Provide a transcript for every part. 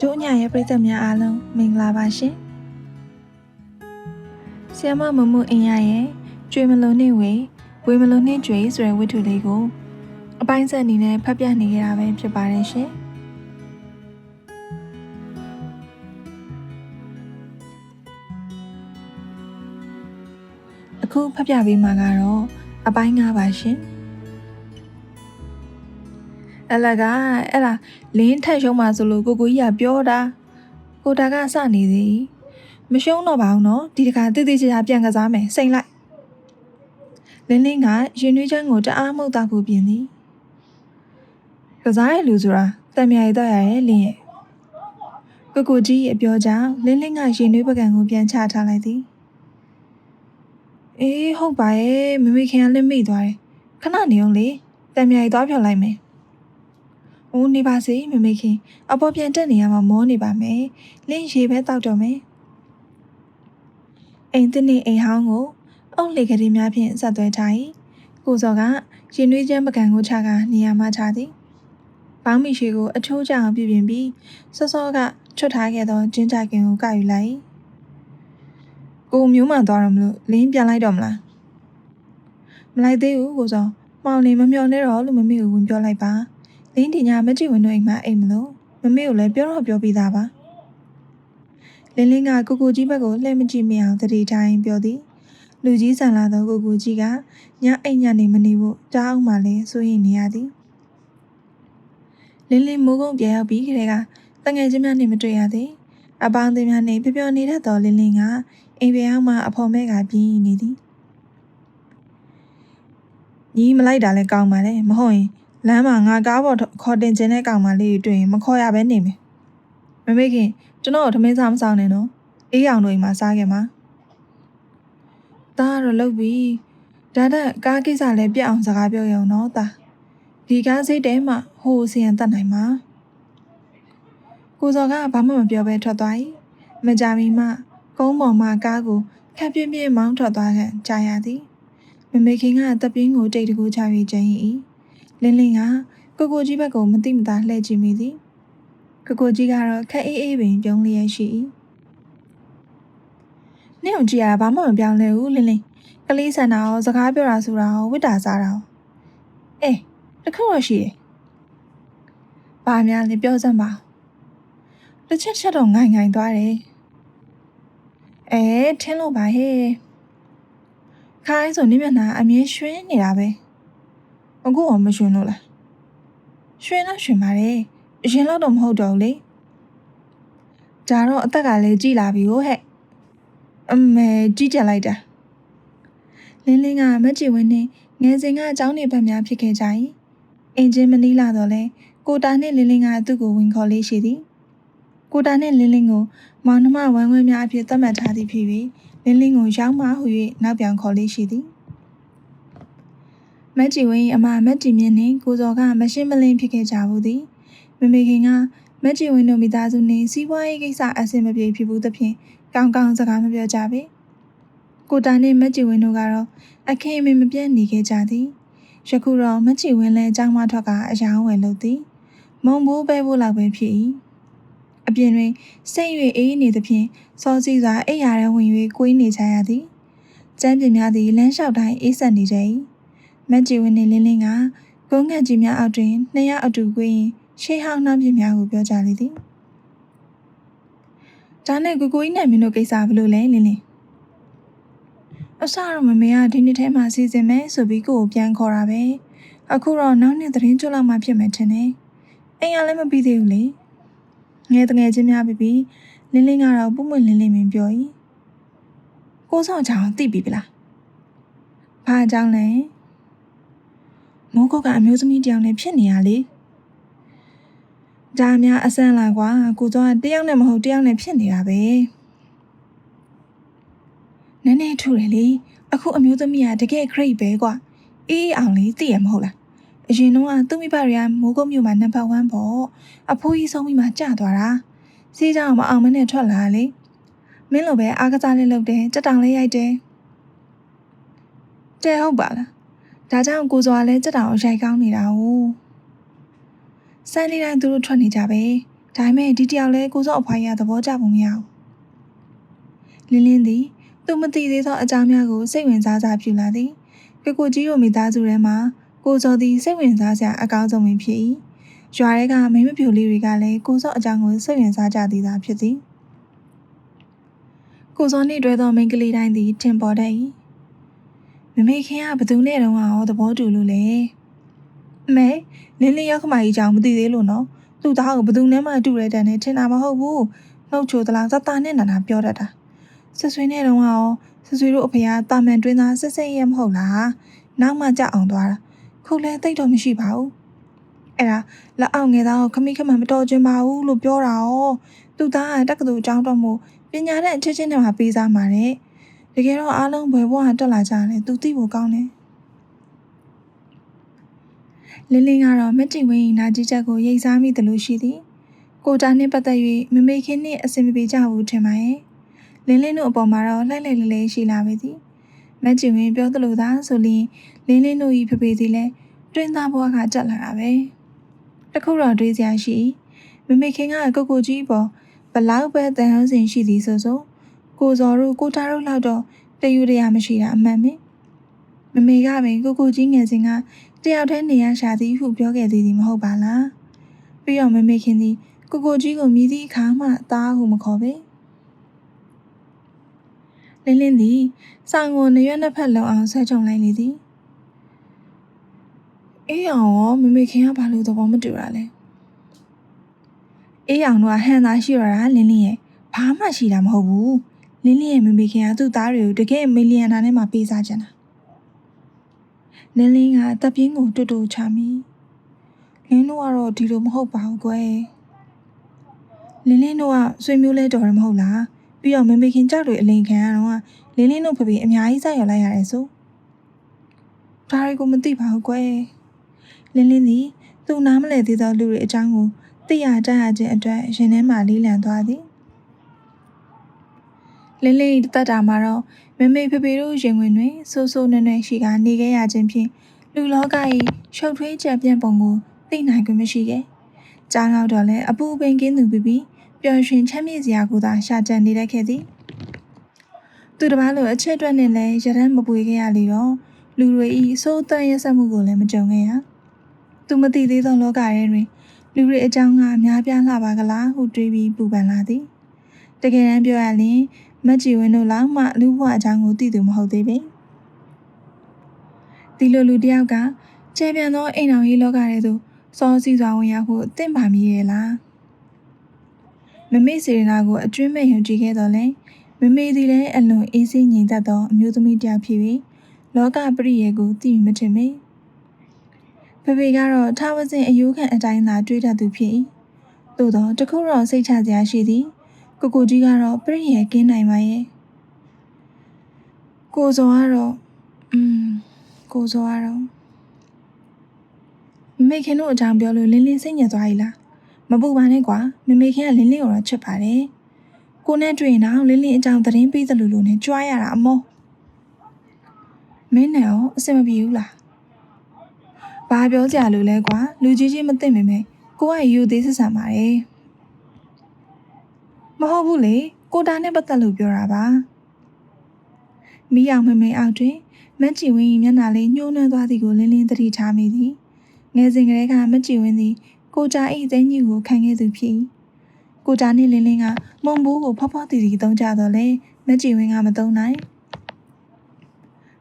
ဒုညရဲ့ပရိသတ်များအားလုံးမင်္ဂလာပါရှင်။ဆီယမမမှုအင်ရရဲ့ကျွေမလုံးနှင့်ဝေဝေမလုံးနှင့်ကျွေဆိုတဲ့ဝတ္ထုလေးကိုအပိုင်းဆက်အနေနဲ့ဖတ်ပြနေကြတာပဲဖြစ်ပါတယ်ရှင်။အခုဖတ်ပြပေးမှာကတော့အပိုင်း၅ပါရှင်။ အလကအဲ့ဒါလင်းထက်ရှုံးမှဆိုလို့ကိုကိုကြီးကပြောတာကိုတာကစနေသည်မရှုံးတော့ပါဘူးနော်ဒီတခါတိတိကျကျပြန်ကစားမယ်စိန်လိုက်လင်းလင်းကရင်နှွေးချမ်းကိုတအားမှုတ်တာကိုပြင်သည်ကစားရလူဆိုတာတံမြာရတော့ရရဲ့လင်းရဲ့ကိုကိုကြီးရဲ့ပြောကြောင့်လင်းလင်းကရင်နှွေးပကံကိုပြန်ချထားလိုက်သည်အေးဟုတ်ပါရဲ့မမေခင်ကလည်းမိသွားတယ်ခဏနေအောင်လေတံမြာရသွားဖြော်လိုက်မယ်။ ဦးနေပါစေမမေခင်အပေါ်ပြန်တက်နေရမှာမောနေပါမယ်။လင်းရေပဲတောက်တော့မယ်။အိမ်တင်းနေအိမ်ဟောင်းကိုအုပ်လေကလေးများဖြင့်ဆက်သွဲထား၏။ကိုစော်ကရင်နွေးချမ်းပကံကိုချကနေရာမှချသည်။ဘောင်းမီရှိကိုအချိုးကျအောင်ပြုပြင်ပြီးစောစောကချွတ်ထားခဲ့သောကျင်းကြကင်ကိုကယူလိုက်၏။ကိုမျိုးမှန်သွားတော့မလို့လင်းပြန်လိုက်တော့မလား။မလိုက်သေးဘူးကိုစော်မောင်နေမမျော်နဲ့တော့လို့မမေကိုဝင်ပြောလိုက်ပါ။ လင်းဒီညာမကြည့်ဝင်တို့အိမ်မှာအိမ်မလို့မမေကိုလည်းပြောတော့ပြောပြီးသားပါလင်းလင်းကကိုကိုကြီးဘက်ကိုလှည့်မကြည့်မအောင်တတိတိုင်းပြောသည်လူကြီးဆန်လာသောကိုကိုကြီးကညအိမ်ညနေမနေဖို့တားအောင်မှလည်းစိုးရိမ်နေရသည်လင်းလင်းမိုးကုန်းပြန်ရောက်ပြီးခရဲကတငယ်ချင်းများနဲ့မတွေ့ရသေးအပေါင်းအသင်းများနဲ့ပျော်ပျော်နေတတ်သောလင်းလင်းကအိမ်ပြန်အောင်မှအဖော်မဲကပြင်းနေသည်ညီမလိုက်တာလည်းကောင်းပါလေမဟုတ်ရင် လမ်းမှာငါကားပေါ်ခေါ်တင်ခြင်းတဲ့ကောင်မလေးတွေတွေ့ရင်မခေါ်ရဘဲနေမယ်မမေခင်ကျွန်တော်ထမင်းစားမဆောင်နဲ့နော်အေးအောင်တို့အိမ်မှာစားခဲ့မှာဒါကတော့လုပ်ပြီဒါတဲ့ကားကိစ္စလည်းပြက်အောင်စကားပြောရအောင်နော်ဒါဒီကားစိတ်တဲမှာဟိုစီယံတတ်နိုင်မှာကိုစော်ကဘာမှမပြောဘဲထွက်သွား၏မကြမီမှကုန်းပေါ်မှကားကိုခက်ပြင်းပြင်းမောင်းထွက်သွားခဲ့ကြာရသည်မမေခင်ကတပ်ပြင်းကိုတိတ်တကူချ၍ကျင်း၏ လင်းလင်းကကိုကိုကြီးဘက်ကိုမတိမတာလှည့်ကြည့်မိသည်ကိုကိုကြီးကတော့ခက်အေးအေးပင်ပြုံးလျက်ရှိ၏နေ့အောင်ကြည့်ရတာဘာမှမပြောင်းလဲဘူးလင်းလင်းကလေးဆန္ဒရောစကားပြောတာဆိုတာရောဝိတ္တာစားတာရောအေးတခုတော့ရှိတယ်ဘာများလဲပြောစမ်းပါတစ်ချက်ချက်တော့ငိုင်ငိုင်သွားတယ်အဲထင်းလို့ပါဟဲ့ခိုင်းဆိုနေမျက်နှာအမြင်ရွှင်းနေတာပဲ အခုအောင်မရွှင်လို့လားရွှင်တော့ရွှင်ပါတယ်အရင်လောက်တော့မဟုတ်တော့ဘူးလေဒါတော့အသက်ကလည်းကြည်လာပြီဟိုဟဲ့အမေကြည်ကြလိုက်တာလင်းလင်းကမက်ကြီးဝင်းနဲ့ငယ်စဉ်ကအကြောင်းနေဘက်များဖြစ်ခဲ့ကြ၏အင်ဂျင်မနီလာတော့လဲကိုတာနဲ့လင်းလင်းကသူ့ကိုဝင်ခေါ်လေးရှိသည်ကိုတာနဲ့လင်းလင်းကိုမောင်နှမဝိုင်းဝဲများအဖြစ်သတ်မှတ်ထားသည်ဖြစ်၍လင်းလင်းကိုရောက်မှဟု၍နောက်ပြန်ခေါ်လေးရှိသည် မက်ဂျီဝင်းအမမက်ဂျီမြင့်နှင့်ကိုစော်ကမရှင်းမလင်းဖြစ်ခဲ့ကြဘူးသည်မမေခင်ကမက်ဂျီဝင်းတို့မိသားစုနှင့်စီးပွားရေးကိစ္စအဆင်မပြေဖြစ်ဘူးသဖြင့်ကောင်းကောင်းစကားမပြောကြပေကိုတာနှင့်မက်ဂျီဝင်းတို့ကတော့အခင်အမေမပြတ်နေခဲ့ကြသည်ယခုတော့မက်ဂျီဝင်းလည်းအကြောင်းမထွက်ကအယောင်းဝယ်လို့သည်မုံဘိုးပဲဖို့လောက်ပဲဖြစ်၏အပြင်တွင်စိတ်၍အေးနေသဖြင့်စောစီစွာအိပ်ရာထဲဝင်၍ကိုင်းနေကြရသည်ကျမ်းပြင်များသည်လမ်းလျှောက်တိုင်းအေးဆက်နေကြ၏ မက်ဂျီဝင်းနှင့်လင်းလင်းကကုန်းငန့်ကြီးများအောက်တွင်နှစ်ယောက်အတူကိုင်းရှေးဟောင်းနှမ်းပြများကိုပြောကြလေသည်ဒါနဲ့ကိုကိုကြီးနဲ့မင်းတို့ကိစ္စဘလို့လဲလင်းလင်းအစတော့မမေကဒီနေ့ထဲမှာစီစဉ်မယ်ဆိုပြီးကိုကိုပြန်ခေါ်တာပဲအခုတော့နောက်နေ့သတင်းကျွတ်လောက်မှဖြစ်မယ်ထင်တယ်အိမ်ကလည်းမပြီးသေးဘူးလေငယ်တငယ်ချင်းများပြီးပြီးလင်းလင်းကတော့ပုံမှန်လင်းလင်းမင်းပြော၏ကိုဆောင်ချောင်းသိပြီပလားဘာအကြောင်းလဲ မိုးကုတ်ကအမျိုးသမီးတယောက်နဲ့ဖြစ်နေရလေဒါများအဆန်းလာကွာကိုစောကတယောက်နဲ့မဟုတ်တယောက်နဲ့ဖြစ်နေတာပဲနည်းနည်းထူတယ်လေအခုအမျိုးသမီးကတကယ် great ပဲကွာအေးအေးအောင်လေးသိရမဟုတ်လားအရင်တော့ကသူ့မိဘတွေကမိုးကုတ်မြို့မှာနံပါတ်1ပေါ့အဖိုးကြီးဆုံးပြီးမှကြာသွားတာစီးကြောင်မအောင်မနဲ့ထွက်လာလေမင်းလိုပဲအားကစားလေးလုပ်တယ်ကြက်တောင်လေးရိုက်တယ်တဲဟုတ်ပါလား ဒါကြောင့်ကိုစောကလည်းကြက်တောင်ရိုက်ကောင်းနေတာ哦စမ်းလေးတိုင်းသူတို့ထွက်နေကြပဲဒါပေမဲ့ဒီတယောက်လဲကိုစော့အဖွားရသဘောကျပုံမရဘူးလင်းလင်းသည်သူမသိသေးသောအကြောင်းများကိုစိတ်ဝင်စားစားပြုလာသည်ကိုကိုကြီးတို့မိသားစုထဲမှာကိုစောသည်စိတ်ဝင်စားစရာအကောင်းဆုံးပင်ဖြစ်၏ရွာထဲကမိမဖြူလေးတွေကလည်းကိုစောအကြောင်းကိုစိတ်ဝင်စားကြသည်သာဖြစ်သည်ကိုစောနှင့်တွဲသောမိန်းကလေးတိုင်းသည်ထင်ပေါ်တတ်၏ မမေခင်ကဘသူနဲ့တုန်းကရောသဘောတူလို့လေအမေလင်းလင်းရောက်ခမကြီးကြောင်မသိသေးလို့နော်သူ့သားကိုဘသူနဲ့မှတူရဲတန်နဲ့ထင်တာမဟုတ်ဘူးနှုတ်ချိုသလားသတာနဲ့နာနာပြောတတ်တာဆွဆွေးနဲ့တုန်းကရောဆွဆွေးတို့အဖေကတာမန်တွင်းသားစစ်စစ်ရဲမဟုတ်လားနောက်မှကြောက်အောင်သွားတာခုလဲတိတ်တော့မရှိပါဘူးအဲ့ဒါလက်အောင်ငယ်သားကိုခမိခမမတော်ချင်ပါဘူးလို့ပြောတာ哦သူ့သားကတက္ကသိုလ်ကျောင်းတော့မို့ပညာတဲ့အချင်းချင်းတွေမှာပေးစားမှာတဲ့ တကယ်တော့အားလုံးဘွယ်ဘွားတက်လာကြတယ်သူသိဖို့ကောင်းတယ်လင်းလင်းကတော့မက်တီဝင်းနာကြီးချက်ကိုရိတ်စားမိတယ်လို့ရှိသည်ကိုတာနဲ့ပတ်သက်၍မမေခင်းနဲ့အဆင်မပြေကြဘူးထင်ပါရဲ့လင်းလင်းတို့အပေါ်မှာတော့လှိုက်လှိုက်လေးလေးရှိလာပေသည်မက်တီဝင်းပြောသလိုသာဆိုရင်လင်းလင်းတို့ဤဖဖေစီလဲတွင်းသားဘွားကကြက်လာတာပဲတခုတော့တွေးစရာရှိမမေခင်းကကိုကိုကြီးပေါ်ဘလောက်ပဲတန်ဟန်းစင်ရှိသည်ဆိုဆို ကိုစော်တို့ကိုတာတို့လောက်တော့တယူတရမရှိတာအမှန်ပဲမမေကပင်ကိုကိုကြီးငယ်စဉ်ကတယောက်တည်းနေရရှာသည်ဟုပြောခဲ့သေးသည်မဟုတ်ပါလားပြီးတော့မမေခင်သည်ကိုကိုကြီးကိုမြည်သည့်အခါမှသားဟုမခေါ်ပေလင်းလင်းသည်ဆောင်ကိုနရွက်နှစ်ဖက်လုံးအောင်ဆွဲချုံလိုက်လေသည်အေးအောင်ရောမမေခင်ကဘာလို့သဘောမတူတာလဲအေးအောင်တော့ဟန်သားရှိရတာလင်းလင်းရဲ့ဘာမှရှိတာမဟုတ်ဘူး လင်းလင်းရဲ့မမေခင်ကသူ့သားတွေကိုတကယ်မီလီယံနာနဲ့မှပေးစားကြတာလင်းလင်းကတပ်ပြင်းကိုတူတူချမိလင်းတို့ကတော့ဒီလိုမဟုတ်ပါဘူးကွယ်လင်းလင်းတို့ကဆွေမျိုးလဲတော်တယ်မဟုတ်လားပြီးတော့မမေခင်ကြောက်တွေအလိန်ခံရတော့လင်းလင်းတို့ဖဖေအများကြီးစိုက်ရလိုက်ရတယ်ဆိုဒါတွေကိုမသိပါဘူးကွယ်လင်းလင်းသည်သူ့နားမလဲသေးသောလူတွေအကြောင်းကိုသိရတတ်ရခြင်းအတွက်ရင်ထဲမှာလေးလံသွားသည် လင်းလင်းတတ်တာမှာတော့မမေဖေဖေတို့ရင်ဝင်တွင်ဆိုးဆိုးနွဲ့နွဲ့ရှိကနေခဲ့ရခြင်းဖြင့်လူလောက၏ရှုပ်ထွေးကြပြန့်ပုံကိုသိနိုင်ခွင့်မရှိခဲ့။ကြားတော့တော့လည်းအပူပင်ကင်းသူပြီးပြီးပျော်ရွှင်ချမ်းမြေ့စရာကိုသာရှာကြံနေတတ်ခဲ့သည်။သူတစ်ပါးလိုအချက်အတွက်နဲ့လည်းရတမ်းမပွေခဲ့ရလေတော့လူတွေဤစိုးတန်းရဆက်မှုကိုလည်းမကြုံခဲ့ရ။သူမသိသေးသောလောကထဲတွင်လူတွေအကြောင်းကအများပြားလှပါကလားဟုတွေးပြီးပူပန်လာသည်။တကယ်တမ်းပြောရရင် မက်ဂျီဝင်းတို့လောက်မှလူဘဝအကြောင်းကိုသိသူမဟုတ်သေးပေ။ဒီလိုလူတယောက်ကကျဲပြန်သောအိမ်တော်ရေးလောကထဲသို့စောစီစွာဝင်ရောက်ဖို့တင့်ပါမည်ရဲ့လား။မမေစေရနာကိုအတွင်းမဲ့ယုံကြည်ခဲ့တော်လဲမမေသည်လည်းအလွန်အေးဆေးငြိမ်သက်သောအမျိုးသမီးတစ်ယောက်ဖြစ်ပြီးလောကပရိယေကိုသိမထင်မေ။ဖေဖေကတော့ထားဝစဉ်အယိုးခံအတိုင်းသာတွေးတတ်သူဖြစ်၏။သို့သောတခုတော့စိတ်ချစရာရှိသည်။ ကိုကိုကြီးကတော့ပြည့်ရဲ့ကင်းနိုင်ပါရဲ့ကိုစောကတော့อืมကိုစောကတော့မေခင်တို့အကြောင်းပြောလို့လင်းလင်းစိတ်ညစ်သွား ਈ လားမပူပါနဲ့ကွာမမေခင်ကလင်းလင်းကိုတော့ချစ်ပါတယ်ကိုနဲ့တွေ့ရင်တော့လင်းလင်းအကြောင်းသတင်းပေးသလိုလိုနဲ့ကြွားရတာအမောမင်းနဲ့ရောအဆင်မပြေဘူးလားဘာပြောကြလို့လဲကွာလူကြီးချင်းမသိမိမယ်ကိုကယူသေးဆက်ဆံပါတယ် မဟုတ်ဘူးလေကိုတာနဲ့ပတ်သက်လို့ပြောတာပါမိအောင်မမေအောက်တွင်မက်ချီဝင်း၏မျက်နှာလေးညှိုးနှွမ်းသွားသည်ကိုလင်းလင်းသတိထားမိသည်ငယ်စဉ်ကလေးကမက်ချီဝင်းသည်ကိုတာ၏သိန်းကြီးကိုခံခဲ့သူဖြစ်၏ကိုတာနှင့်လင်းလင်းကမုံဘူးကိုဖောက်ဖောက်တီတီသုံးကြတော့လေမက်ချီဝင်းကမသုံးနိုင်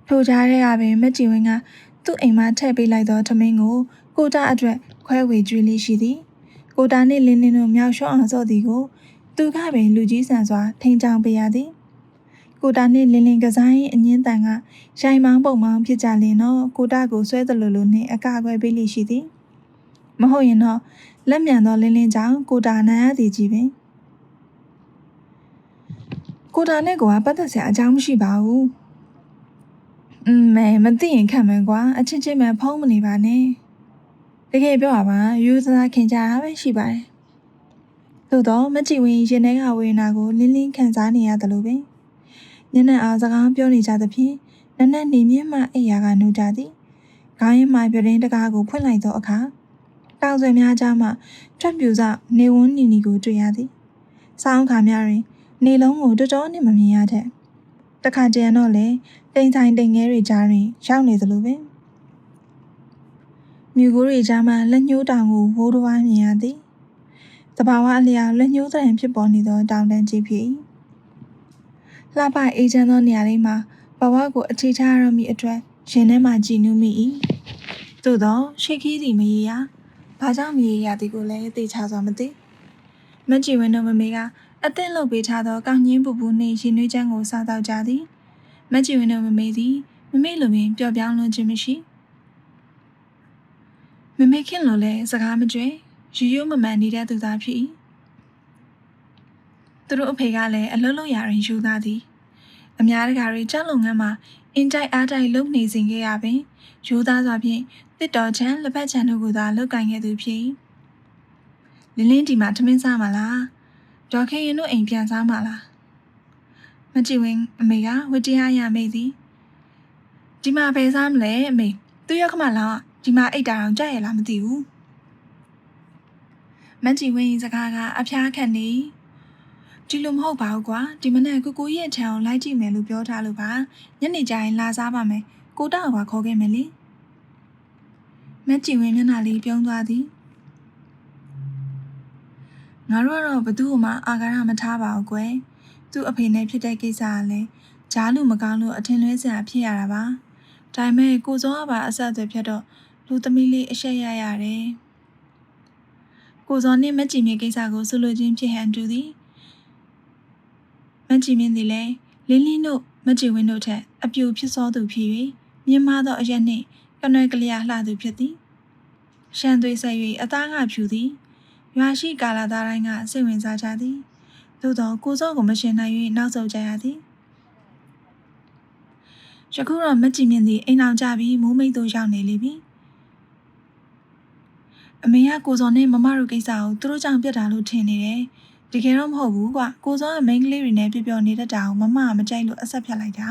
ထိုကြားထဲကပင်မက်ချီဝင်းကသူ့အိမ်မှာထည့်ပေးလိုက်သောထမင်းကိုကိုတာအတွက်ခွဲဝေကျွေးလေးရှိသည်ကိုတာနှင့်လင်းလင်းတို့မြောက်လျှော့အောင်စော့သည်ကို သူကပင်လူကြီးဆန်စွာထိန်ချောင်ပေးရသည်ကိုတာနှင့်လင်းလင်းကစားရင်အငင်းတန်ကရိုင်မောင်းပုံမောင်းဖြစ်ကြလင်တော့ကိုတာကိုဆွဲသလိုလိုနှင့်အကာအကွယ်ပေးလိရှိသည်မဟုတ်ရင်တော့လက်မြန်သောလင်းလင်းကြောင့်ကိုတာနာရသည်ကြီးပင်ကိုတာနဲ့ကိုကပတ်သက်စရာအကြောင်းမရှိပါဘူးอืมမဲမသိရင်ခံမယ်ကွာအချင်းချင်းပဲဖုံးမနေပါနဲ့တကယ်ပြောရပါယူသနာခင်ကြတာပဲရှိပါတယ် သို့တော့မကြည်ဝင်းရင်ထဲကဝေဒနာကိုလင်းလင်းခံစားနေရတယ်လို့ပဲညနေအားစကားပြောနေကြသဖြင့်နက်နက်နေမြင့်မှအိယာကနှုတ်ကြသည်ခေါင်းရင်းမှပြတင်းတကားကိုဖွင့်လိုက်သောအခါတကောက်ဆွဲများကြားမှထွက်ပြူစနေဝန်းနီနီကိုတွေ့ရသည်။စောင်းခါများတွင် နေလုံးကိုတော်တော်နှင့်မမြင်ရတဲ့တခါတရံတော့လေတိမ်ဆိုင်တိမ်ငဲတွေကြားတွင်ရောက်နေသလိုပင်မြူကိုတွေကြားမှလက်ညှိုးတောင်ကိုဝိုးတစ်ဝိုင်းမြင်ရသည်။ တဘာဝအလျောက်လက်ညှိုးသရင်ဖြစ်ပေါ်နေသောတောင်တန်းကြီးဖြစ်၏။လှပအေးချမ်းသောနေရာလေးမှာဘဝကိုအခြေချရတော့မိအတွက်ရင်ထဲမှာကြည်နူးမိ၏။သို့သောရှိခီးသည်မရေရ။ဘာကြောင့်မရေရသည်ကိုလည်းသိချစွာမသိ။မကြည်ဝင်းတို့မမေကအသင့်လုပ်ပေးထားသောကောင်းငင်းပူပူနှင့်ရင်နွေးချမ်းကိုစားတော့ကြသည်။မကြည်ဝင်းတို့မမေသည်မမေလိုပင်ပျော့ပြောင်းလွန်ခြင်းမရှိ။မမေခင်လိုလည်းစကားမကြွယ် ယူယူမမှန်နေတဲ့သူသားဖြစ်၏သူတို့အဖေကလည်းအလုံးလုံးရာရင်ယူသားသည်အများတကာတွေကြောက်လုံငန်းမှာအင်တိုက်အားတိုက်လုံနေစဉ်ခဲ့ရပင်ယူသားစွာဖြင့်တစ်တော်ချမ်းလက်ဖက်ချမ်းတို့ကိုသာလုတ်ကင်ခဲ့သူဖြစ်၏လင်းလင်းဒီမှာထမင်းစားမလားဒေါ်ခင်ရင်တို့အိမ်ပြန်စားမလားမကြည့်ဝင်အမေကဝတ္တရားရမေးသည်ဒီမှာဘယ်စားမလဲအမေသူရောက်ခမလောင်းဒီမှာအိတ်တာအောင်ကြက်ရလားမသိဘူး မန်ကြီးဝင်းစကားကအဖျားခံနေဒီလိုမဟုတ်ပါဘူးကွာဒီမနေ့ကိုကိုရဲ့ထံကိုလိုက်ကြည့်မယ်လို့ပြောထားလို့ပါညနေကျရင်လာစားပါမယ်ကိုတောက်ကခေါ်ခဲ့မယ်လေမန်ကြီးဝင်းမျက်နှာလေးပြုံးသွားသည်ငါတို့ကတော့ဘသူ့မှအာဃာရမထားပါဘူးကွယ်သူ့အဖေနဲ့ဖြစ်တဲ့ကိစ္စကလည်းဂျားလူမကောင်းလို့အထင်လွဲစရာဖြစ်ရတာပါဒါပေမဲ့ကိုစောကပါအဆက်အသွယ်ဖြစ်တော့လူသမီးလေးအရှက်ရရတယ်။ ကိုစောနှင့်မကြည်မြင့်ကိစ္စကိုဆွလို့ချင်းဖြစ်ဟန်တူသည်။မကြည်မြင့်သည်လည်းလင်းလင်းတို့မကြည်ဝင်းတို့ထက်အပြူဖြစ်စောသူဖြစ်၍မြင်မသောအရက်နှင့်ကနွယ်ကလျာလှသူဖြစ်သည်။ရှမ်းသွေးဆက်၍အသားကဖြူသည်။ရွာရှိကာလာသားတိုင်းကစိတ်ဝင်စားကြသည်။သို့သောကိုစောကိုမရှင်နိုင်၍နောက်ဆုတ်ကြရသည်။ယခုတော့မကြည်မြင့်သည်အိမ်အောင်ကြပြီးမိုးမိတ်သို့ရောက်နေလိမ့်မည် အမေကကိုစောနဲ့မမတို့ကိစ္စကိုသူတို့ကြောင့်ပြတ်တာလို့ထင်နေတယ်။တကယ်တော့မဟုတ်ဘူးကွာ။ကိုစောကမိန်းကလေးတွေနဲ့ပြပြနေတတ်တာကိုမမကမကြိုက်လို့အဆက်ဖြတ်လိုက်တာ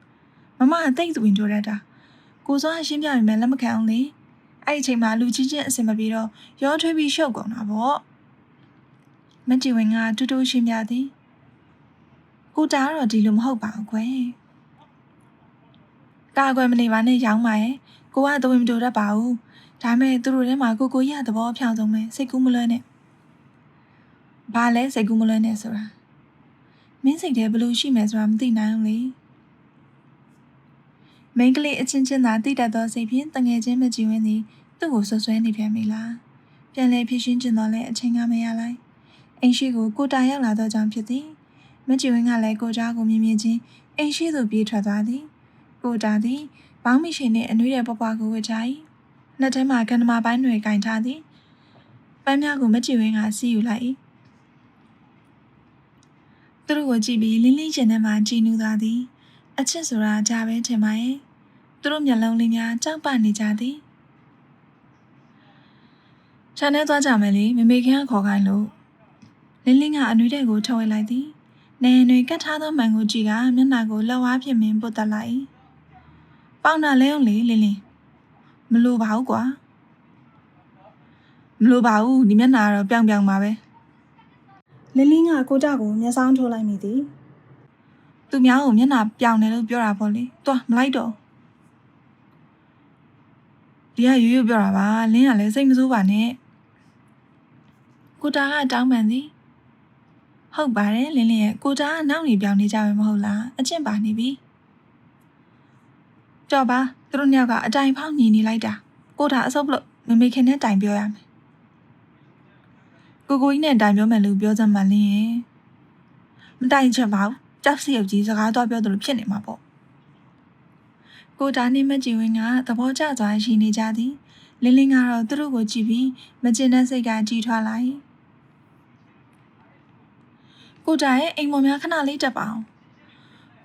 ။မမအသိသူဝင်ကြတတ်တာ။ကိုစောကရှင်းပြရင်လည်းလက်မခံအောင်လေ။အဲ့ဒီအချိန်မှာလူကြီးချင်းအစင်မပြေတော့ရောထွေးပြီးရှုပ်ကုန်တာပေါ့။မကြည်ဝင်ကတူတူရှင်းပြသည်။ကိုတာကတော့ဒီလိုမဟုတ်ပါဘူးကွယ်။ကာကွယ်မနေပါနဲ့ရောင်းပါရဲ့။ကိုကသဝင်မတူတတ်ပါဘူး။ ဒါမဲ့သူတို့ထဲမှာကိုကိုကြီးကသဘောအဖြောင်းဆုံးပဲစိတ်ကူးမလွဲနဲ့ဘာလဲစိတ်ကူးမလွဲနဲ့ဆိုတာမင်းစိတ်ထဲဘလို့ရှိမယ်ဆိုတာမသိနိုင်ဘူးလေမိန်းကလေးအချင်းချင်းသာတိတတ်သောစိတ်ဖြင့်တငယ်ချင်းမကြည့်ဝင်းသည်သူ့ကိုဆွဆွဲနေပြန်ပြီလားပြန်လဲဖြစ်ရှင်းကျင်တော့လဲအချိန်ကမရလိုက်အိမ်ရှိကိုကိုတာရောက်လာတော့ကြောင့်ဖြစ်သည်မကြည့်ဝင်းကလည်းကိုကြားကိုမြင်မြင်ချင်းအိမ်ရှိသို့ပြေးထွက်သွားသည်ကိုတာသည်ဘောင်းမိရှင်နှင့်အနှွေးတဲ့ပပကိုဝစ်ကြ၏ လက်ထဲမှာကန္နမာပိုင်းတွေကင်ထားသည်ပန်းများကိုမကြည့်ဝင်းကစီးယူလိုက်၏သူတို့ကိုကြည့်ပြီးလင်းလင်းကျင်ထဲမှာကြည်နူးသွားသည် အချစ်ဆိုတာဒါပဲထင်ပါရဲ့သူတို့မျက်လုံးလေးများကြောက်ပနေကြသည်ခြံထဲသွားကြမယ်လေမမေခင်ကခေါ်ခိုင်းလို့လင်းလင်းကအနှွေးတဲ့ကိုထုတ်ဝဲလိုက်သည်နေနွေကတ်ထားသောမှန်ကိုကြည့်ကမျက်နှာကိုလက်ဝါးဖြင့်မင်းပုတ်တက်လိုက်ပေါင်နာလဲအောင်လေလင်းလင်း မလိုပါဘူးကွာမလိုပါဘူးဒီမျက်နှာကတော့ပြောင်ပြောင်ပါပဲလင်းလင်းကကိုကြကိုမျက်စောင်းထိုးလိုက်မိသည်သူများကိုမျက်နှာပြောင်တယ်လို့ပြောတာပေါ့လေတွားမလိုက်တော့ဒီကရွရွပြောတာပါလင်းကလည်းစိတ်မဆိုးပါနဲ့ကိုတာကတောင်းပန်သည်ဟုတ်ပါတယ်လင်းလင်းရဲ့ကိုတာကနောက်နေပြောင်းနေကြပဲမဟုတ်လားအကျင့်ပါနေပြီကြော်ပါ သူတို့နှစ်ယောက်ကအတိုင်ဖောက်ညီနေလိုက်တာကိုတာအဆုပ်လို့မမေခင်နဲ့တိုင်ပြောရမယ်ကိုကိုကြီးနဲ့တိုင်ပြောမယ်လို့ပြောစမ်းမှလင်းရင်မတိုင်ချင်ပါဘူးကြောက်စီရုပ်ကြီးစကားတော့ပြောတယ်လို့ဖြစ်နေမှာပေါ့ကိုတာနဲ့မကြည်ဝင်းကသဘောကျစွာရှိနေကြသည်လင်းလင်းကတော့သူတို့ကိုကြည့်ပြီးမကျင်တဲ့စိတ်ကကြည်ထွားလိုက်ကိုတာရဲ့အိမ်ပေါ်များခဏလေးတက်ပါအောင်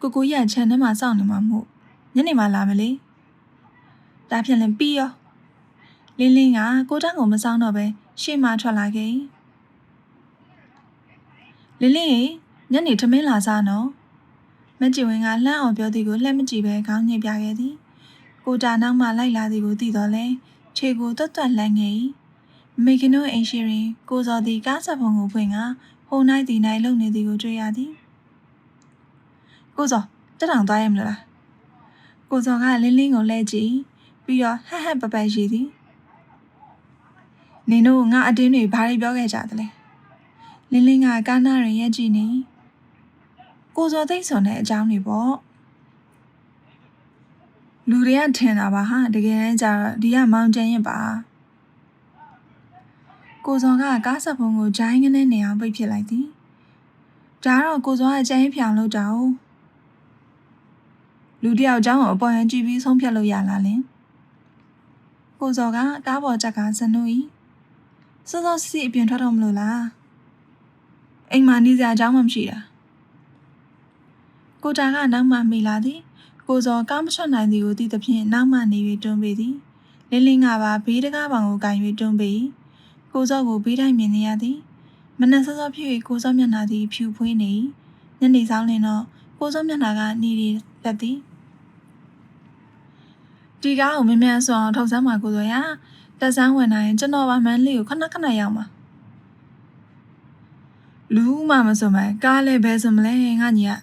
ကိုကိုရချန်ထဲမှာစောင့်နေမှာမို့ညနေမှလာမလေး ဒါဖြင့်လည်းပြီးရောလင်းလင်းကကိုတန်းကိုမဆောင်တော့ပဲရှေ့မှထွက်လာခဲ့လင်းလင်းညနေထမင်းလာစားနော်မကြည်ဝင်ကလှမ်းအောင်ပြောသည်ကိုလှမ်းမကြည့်ပဲခေါင်းညိပြခဲ့သည်ကိုတာနောက်မှလိုက်လာသည်ကိုသိတော့လဲခြေကိုတွတ်တွတ်လှမ်းခဲ့မေကနိုအိမ်ရှိရင်ကိုစော်သည်ကားဆက်ဖုံကိုဖွင့်ကဟိုနိုင်ဒီနိုင်လုံနေသည်ကိုတွေ့ရသည်ကိုစော်တက်တောင်သွားရမလားကိုစော်ကလင်းလင်းကိုလှည့်ကြည့် ပြီးတော့ဟက်ဟက်ပပတ်ရှိသည်နင်တို့ငါအတင်းတွေဘာတွေပြောခဲ့ကြသလဲလင်းလင်းကကားနာရင်ရက်ကြည့်နေကိုစော်သိမ့်စွန်တဲ့အကြောင်းတွေပေါ့လူတွေကထင်တာပါဟာတကယ်တမ်းကျတော့ဒီကမောင်ကျန်ရင်ပါကိုစော်ကကားဆက်ဖုံကိုဂျိုင်းကနေနေအောင်ပိတ်ဖြစ်လိုက်သည်ဒါတော့ကိုစော်ကကျန်ရင်ဖြောင်လို့တောင်လူတယောက်အကြောင်းကိုအပေါ်ရန်ကြည့်ပြီးဆုံးဖြတ်လို့ရလားလင် ကိုစော်ကကားပေါ်ချက်ကစနူဤစောစောစီအပြင်ထွက်တော့မလို့လားအိမ်မှာနေစရာအကြောင်းမှမရှိတာကိုတာကနောက်မှမိလာသည်ကိုစောကားမထွက်နိုင်သည်ကိုသိသဖြင့်နောက်မှနေ၍တွန်းပေသည်လင်းလင်းကပါဘေးတကားပောင်ကိုကင်၍တွန်းပေကိုစောကိုဘေးတိုင်းမြင်နေရသည်မနက်စောစောဖြစ်၍ကိုစောမျက်နှာသည်ဖြူဖွေးနေညနေဆောင်လင်တော့ကိုစောမျက်နှာကနီရီတက်သည် ဒီကားကိုမင်းမြန်ဆွအောင်ထုတ်စမ်းပါကိုစောရတက်ဆန်းဝင်နိုင်ရင်ကျွန်တော်ပါမန်းလေးကိုခဏခဏရောက်မှာလူမှမစွန်မဲကားလည်းဘယ်စွန်မလဲငါညီက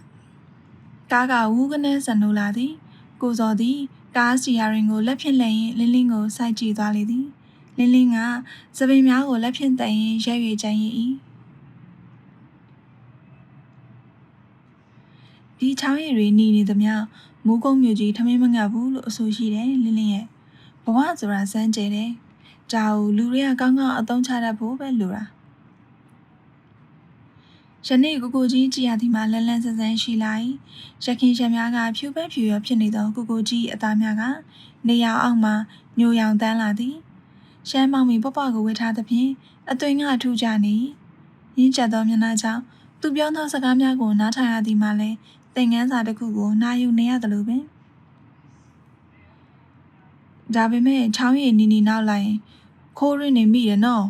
ကားကဝူးကနေဆန်နိုးလာသည် ကိုစော်သည်ကားစီယာရင်ကိုလက်ဖြင့်လှည့်ရင်လင်းလင်းကိုစိုက်ကြည့်သွားလေသည်လင်းလင်းကစပင်များကိုလက်ဖြင့်တန်ရင်ရဲရွေချမ်းရင်၏ဒီချောင်းရည်တွေหนีနေသမျှ မိုးကုံမြို့ကြီးထမင်းမငတ်ဘူးလို့အဆိုရှိတယ်လင်းလင်းရဲ့ဘဝဆိုတာစမ်းကြဲတယ်ဒါကိုလူတွေကကောင်းကောင်းအသုံးချတတ်ဖို့ပဲလိုတာယနေ့ကိုကိုကြီးကြည်ရသည်မှာလန်းလန်းဆန်းဆန်းရှိလိုက်ရခင်ရများကဖြူပန်းဖြူရဖြစ်နေသောကိုကိုကြီးအသားများကနေရာအောက်မှညိုရောင်တန်းလာသည်ရှမ်းမောင်မီပပကိုဝေထားသဖြင့်အသွင်ကထူကြနေရင်းကျက်သောမျက်နှာကြောင့်သူပြောသောစကားများကိုနားထောင်ရသည်မှာလည်း သင်ငန်းစာတစ်ခုကိုနာယူနေရသလိုပင်ဒါပေမဲ့ချောင်းရည်နီနီနောက်လိုက်ရင်ခိုးရင်းနေမိတယ်နော်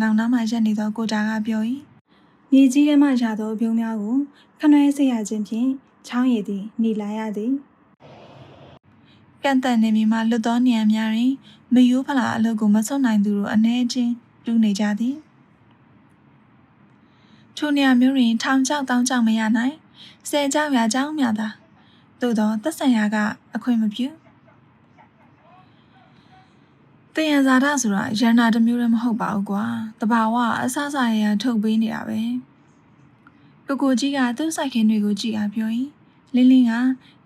နောင်နောက်မှရက်နေသောကိုတာကပြော၏မြေကြီးထဲမှရသောပြုံးများကိုခနှဲစေရခြင်းဖြင့်ချောင်းရည်သည်หนีလာရသည်ကန့်တန်နေမိမှလွတ်သောနေရာများတွင်မယိုးဖလာအလုပ်ကိုမစွန့်နိုင်သူတို့အ ਨੇ ချင်းတူးနေကြသည်ထိုနေရာမျိုးတွင်ထောင်ချောက်တောင်းချောက်မရနိုင် ဆယ်ကြောက်ရာကြောင်းများသာသို့သောသက်ဆိုင်ရာကအခွင့်မပြုတင်ရဇာတာဆိုတာရန်နာတစ်မျိုးလည်းမဟုတ်ပါဘူးကွာတဘာဝအဆအဆရရထုတ်ပေးနေတာပဲကိုကိုကြီးကသူ့စိုက်ခင်းတွေကိုကြည့်အားပြောရင်လင်းလင်းက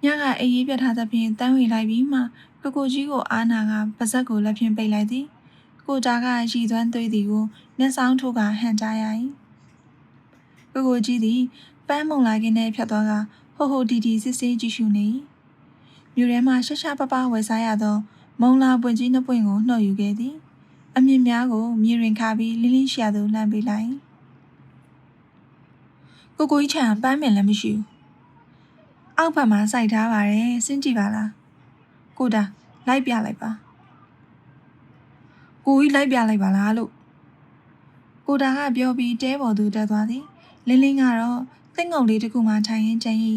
ညကအေးရေးပြတ်ထားသဖြင့်တန်းဝေလိုက်ပြီးမှကိုကိုကြီးကိုအာနာကပါဇက်ကိုလက်ဖြင့်ပိတ်လိုက်သည်ကိုတာကရည်သွမ်းသွေးသည်ကိုမျက်စောင်းထိုးကဟန်ကြားရ၏ကိုကိုကြီးသည် ပန်းမုံလာခင်းနဲ့ဖြတ်သွားကဟိုဟိုတီတီစစ်စစ်ကြည့်ရှုနေမြို့ထဲမှာရှက်ရှာပပဝယ်စားရသောမုံလာပွင့်ကြီးနှစ်ပွင့်ကိုနှုတ်ယူခဲ့သည်အမြင့်များကိုမြေရင်ခါပြီးလင်းလင်းရှာသို့လှမ်းပေးလိုက်ကိုကိုကြီးချံပန်းမင်လည်းမရှိဘူးအောက်ဘက်မှာစိုက်ထားပါတယ်စဉ်းကြည့်ပါလားကိုတာလိုက်ပြလိုက်ပါကိုကြီးလိုက်ပြလိုက်ပါလားလို့ကိုတာကပြောပြီးတဲပေါ်သူတက်သွားသည်လင်းလင်းကတော့ သင့်ငုံလေးတစ်ခုမှထိုင်ရင်းကျန်ရီ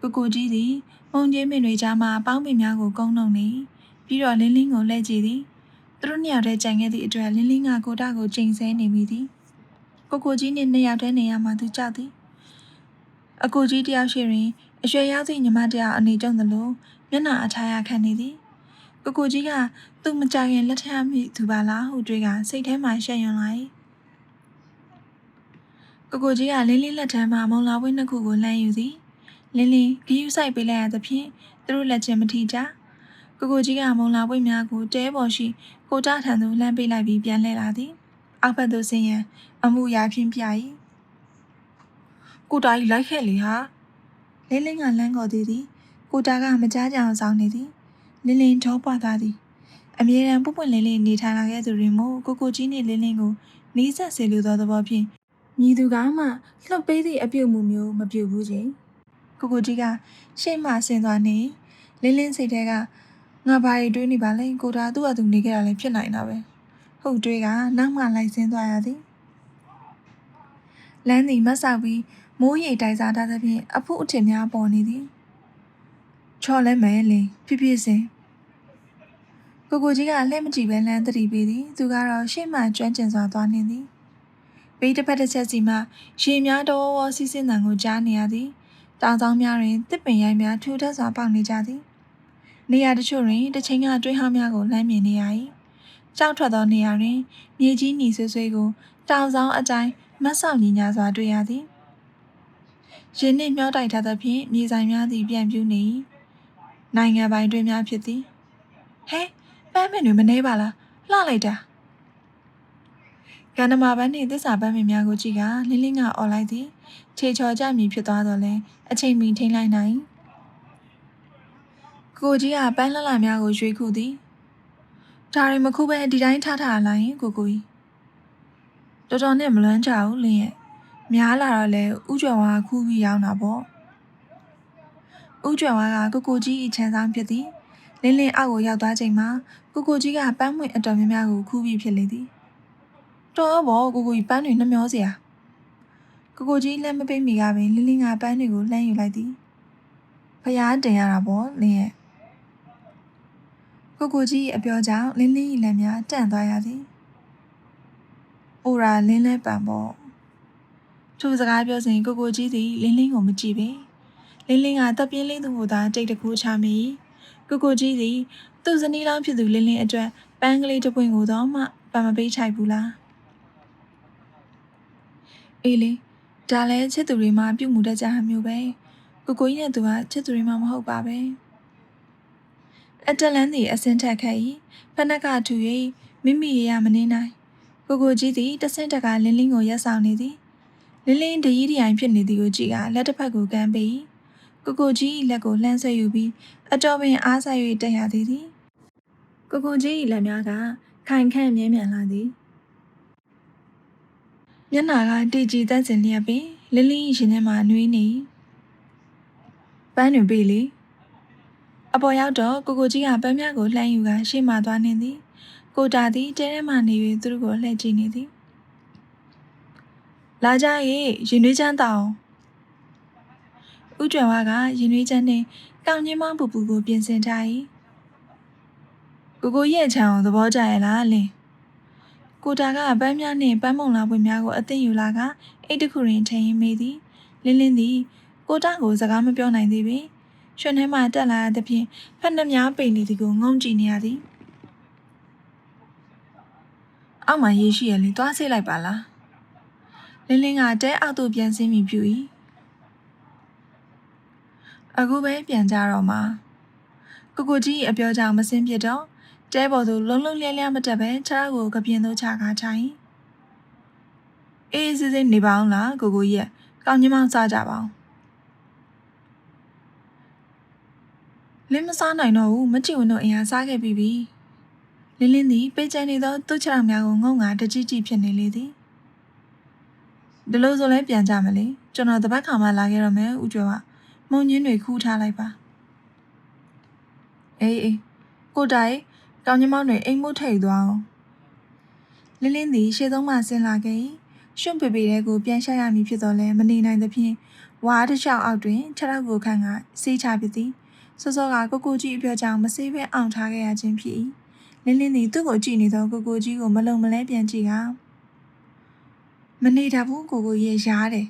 ကိုကိုကြီးသည်မုံကြီးမင်တွေကြားမှာပေါင်းပင်များကိုကုန်းနှုံနေပြီးတော့လင်းလင်းကိုလှည့်ကြည့်သည်သူတို့နှစ်ယောက်တည်းကြံခဲ့သည့်အတွက်လင်းလင်းကကိုတာကိုချိန်ဆနေမိသည်ကိုကိုကြီးနှင့်နှစ်ယောက်တည်းနေရမှသူကြောက်သည်အကိုကြီးတယောက်ရှိရင်အရွယ်ရောက်သည့်ညီမတယောက်အနေကျုံသလိုမျက်နှာအထားရခံနေသည်ကိုကိုကြီးကသူ့မကြခင်လက်ထပ်မိသူပါလားဟုတွေးကစိတ်ထဲမှာရှက်ရွံလို က်ကိုကိုကြီးကလင်းလင်းလက်ထမ်းမှာမုံလာဝင်းနှစ်ခုကိုလှမ်းယူသည်လင်းလင်းဂယူးဆိုင်ပေးလိုက်ရသဖြင့်သူတို့လက်ချင်းမထိကြကိုကိုကြီးကမုံလာဝင်းများကိုတဲပေါ်ရှိကိုတာထံသို့လှမ်းပေးလိုက်ပြီးပြန်လှည့်လာသည်အောက်ဘက်သို့ဆင်းရန်အမှုရာဖြင့်ပြ၏ကိုတာကြီးလိုက်ခဲ့လေဟာလင်းလင်းကလမ်းခေါ်သေးသည်ကိုတာကမကြားကြအောင်ဆောင်နေသည်လင်းလင်းကြောပွားသွားသည်အမြဲတမ်းပုပ်ပွင့်လင်းလင်းနေထိုင်လာခဲ့သူတွေမို့ကိုကိုကြီးနှင့်လင်းလင်းကိုနီးစပ်စေလိုသောသဘောဖြင့် မြည်သူကမှလှုပ်ပေးသည့်အပြုတ်မှုမျိုးမပြုတ်ဘူးချင်းကိုကိုကြီးကရှေ့မှဆင်းသွားနေလင်းလင်းစိတ်ထဲကငါဘာရီတွေးနေပါလဲကိုတာသူ့အတူနေကြတာလည်းဖြစ်နိုင်တာပဲဟုတ်တွေးကနောက်မှလိုက်ဆင်းသွားရသည်လမ်းသည်မဆောက်ပြီးမိုးရေတိုက်စားထားသဖြင့်အဖို့အထင်များပေါ်နေသည်ချော်လဲမဲလင်ဖြစ်ဖြစ်စင်ကိုကိုကြီးကလှည့်မကြည့်ပဲလမ်းတတိပေးသည်သူကတော့ရှေ့မှကျွမ်းကျင်စွာသွားနေသည် ဘေးတစ်ဖက်တစ်ချက်စီမှရေများတော်ဝစီးစင်းတံကိုကြားနေရသည်တောင်ဆောင်များတွင်တစ်ပင်ရိုင်းများထူထပ်စွာပေါက်နေကြသည်နေရာတချို့တွင်တစ်ချိန်ကတွေးဟောင်းများကိုလှမ်းမြင်နေရ၏ကြောက်ထွက်သောနေရာတွင်မြေကြီးหนีဆွေးဆွေးကိုတောင်ဆောင်အတိုင်းမတ်ဆောင်ညီညာစွာတွေ့ရသည်ရင်းနှင့်မျောတိုက်ထားသဖြင့်မြေဆိုင်များသည်ပြန့်ပြူးနေ၏နိုင်ငံပိုင်တွင်များဖြစ်သည်ဟဲပန်းမင်တွေမနှဲပါလားလှလိုက်တာ ကန္နမာပန်းနှင့်သစ္စာပန်းမင်များကိုကြည့်ကလင်းလင်းကអော်လိုက်သည်ခြေချော်ကြမည်ဖြစ်သွားတော့လဲအချိန်မီထိန်လိုက်နိုင်ကိုကြီးကပန်းလှလှများကိုရွေးခုသည်ဒါရီမခုပဲဒီတိုင်းထားထားလိုက်ရင်ကိုကိုကြီးတော်တော်နဲ့မလွမ်းကြဘူးလင်းရဲ့များလာတော့လဲဥကြွယ်ဝါခူးပြီးရောက်တာပေါ့ဥကြွယ်ဝါကကိုကိုကြီးအချမ်းဆောင်ဖြစ်သည်လင်းလင်းအောက်ကိုရောက်သွားချိန်မှာကိုကိုကြီးကပန်းမွင့်အတော်များများကိုခူးပြီးဖြစ်လေသည် တော်ဘောကိုကိုကြီးပန်းတွေနှမျောစရာကိုကိုကြီးလက်မပိတ်မိကပင်လင်းလင်းကပန်းတွေကိုလှမ်းယူလိုက်သည်ဖျားတင်ရတာပေါ့လင်းရဲ့ကိုကိုကြီးအပြောကြောင့်လင်းလင်း၏လက်များတန့်သွားရသည်။အိုရာလင်းလဲပံပေါ့။သူစကားပြောစဉ်ကိုကိုကြီးသည်လင်းလင်းကိုမကြည့်ပေ။လင်းလင်းကတပ်ပြင်းလေးသူ့ကိုသာတိတ်တကူချမိ။ကိုကိုကြီးသည်သူ့ဇနီးလောင်းဖြစ်သူလင်းလင်းအတွက်ပန်းကလေးတစ်ပွင့်ကိုတော့မှပံမပေးချိုက်ဘူးလား။ အေးလေဒါလည်းချစ်သူတွေမှပြုတ်မှုတတ်ကြတာမျိုးပဲ။ကိုကိုကြီးနဲ့သူကချစ်သူတွေမှမဟုတ်ပါပဲ။အတက်လန်းသည်အစင်ထက်ခတ်၏ဖနက်ကထူ၍မိမိရရမနေနိုင်ကိုကိုကြီးသည်တဆင့်တက်ကလင်းလင်းကိုရက်ဆောင်နေသည်လင်းလင်းတရီးတရိုင်ဖြစ်နေသည်ကိုကြည့်ကလက်တစ်ဖက်ကိုကမ်းပေးကိုကိုကြီး၏လက်ကိုလှမ်းဆွဲယူပြီးအတော်ပင်အားဆိုင်၍တက်ရသည်သည်ကိုကိုကြီး၏လက်များကခိုင်ခန့်မြဲမြံလာသည် မျက်နာကတီကြည်တန့်စင်လျက်ပင်လင်းလင်း၏ရှင်ထဲမှနှွေးနေပန်းတွင်ပေလေအပေါ်ရောက်တော့ကိုကိုကြီးကပန်းမြကိုလှမ်းယူကရှေ့မှသွားနေသည် ကိုတာသည်တဲထဲမှနေ၍သူတို့ကိုလှည့်ကြည့်နေသည်လာကြရဲ့ရင်နှွေးချမ်းတောင်ဥကြွယ်ဝါကရင်နှွေးချမ်းနှင့်ကောင်းချင်းမောင်းပူပူကိုပြင်ဆင်ထား၏ကိုကိုရဲ့ချံကိုသဘောကျရဲ့လားလင်း ကိုတာကပန်းမြနှင့်ပန်းမုံလာပွင့်များကိုအသိယူလာကအိတ်တခုတွင်ထင်ရင်းမိသည်လင်းလင်းသည်ကိုတာကိုစကားမပြောနိုင်သေးပေရွှွန်ထဲမှတက်လာသဖြင့်ဖက်နှများပိန်နေသည်ကိုငုံကြည့်နေရသည်အောက်မှာရေးရှိရလေသွားဆေးလိုက်ပါလားလင်းလင်းကတဲအောက်သို့ပြန်ဆင်းမိပြူ၏အခုပဲပြန်ကြတော့မှာကိုကိုကြီးအပြောကြောင့်မစင်းပြတော့ တဲပေါ်သို့လုံးလုံးလျက်လျက်မတက်ပဲခြေထောက်ကိုကပြင်းသို့ချကားထိုင်အေးစစ်စစ်နေပါအောင်လားကိုကိုကြီးကောင်းညမောင်းစားကြပါအောင်လင်းမစားနိုင်တော့ဘူးမကြည့်ဝင်တော့အင်အားစားခဲ့ပြီးပြီလင်းလင်းသည်ပိတ်ချန်နေသောသူ့ခြေထောက်များကိုငုံငါတကြည့်ကြည့်ဖြစ်နေလေသည်ဒီလိုဆိုလဲပြန်ကြမလေကျွန်တော်တပတ်ခါမှလာခဲ့တော့မယ်ဦးကျော်ကမုံညင်းတွေခူးထားလိုက်ပါအေးအေးကိုတိုင် ကောင်းညမောင်းတွေအိမ်မှုထိတ်သွားအောင်လင်းလင်းသည်ရှေ့ဆုံးမှဆင်းလာခဲ့ရှွန့်ပေပေတဲ့ကိုပြန်ရှာရမည်ဖြစ်တော့လဲမနေနိုင်သဖြင့်ဝါးတစ်လျှောက်အောက်တွင်ခြေထောက်ကိုခန့်ကစေးချပသည်စောစောကကိုကိုကြီးအပြောကြောင့်မစေးပဲအောင်ထားခဲ့ရခြင်းဖြစ်၏လင်းလင်းသည်သူ့ကိုကြည့်နေသောကိုကိုကြီးကိုမလုံမလဲပြန်ကြည့်ကမနေတာဘူးကိုကိုရဲ့ရားတယ်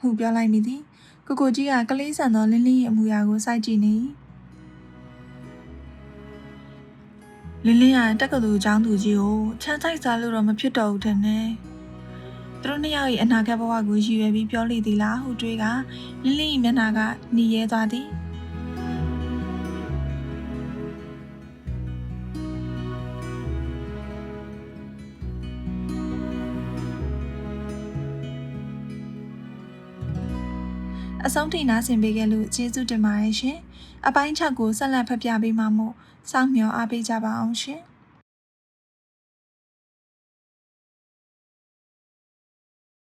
ဟုပြောလိုက်မိသည်ကိုကိုကြီးကကလေးဆန်သောလင်းလင်းရဲ့အမူအရာကိုစိုက်ကြည့်နေ လင်းလင်းကတက္ကသိုလ်ကျောင်းသူကြီးကိုချမ်းဆိုင်စားလို့တော့မဖြစ်တော့ဘူးထင်တယ်သူတို့နှစ်ယောက်၏အနာဂတ်ဘဝကိုရည်ရွယ်ပြီးပြောလိမ့်သည်လားဟုတွေးကလင်းလင်း၏မျက်နှာကหนีရဲသွားသည် အဆုံးထိနားဆင်ပေးခဲ့လို့ကျေးဇူးတင်ပါတယ်ရှင်။အပိုင်း6ကိုဆက်လက်ဖတ်ပြပေးမှာမို့စောင့်မျှော်အားပေးကြပါအောင်ရှင်။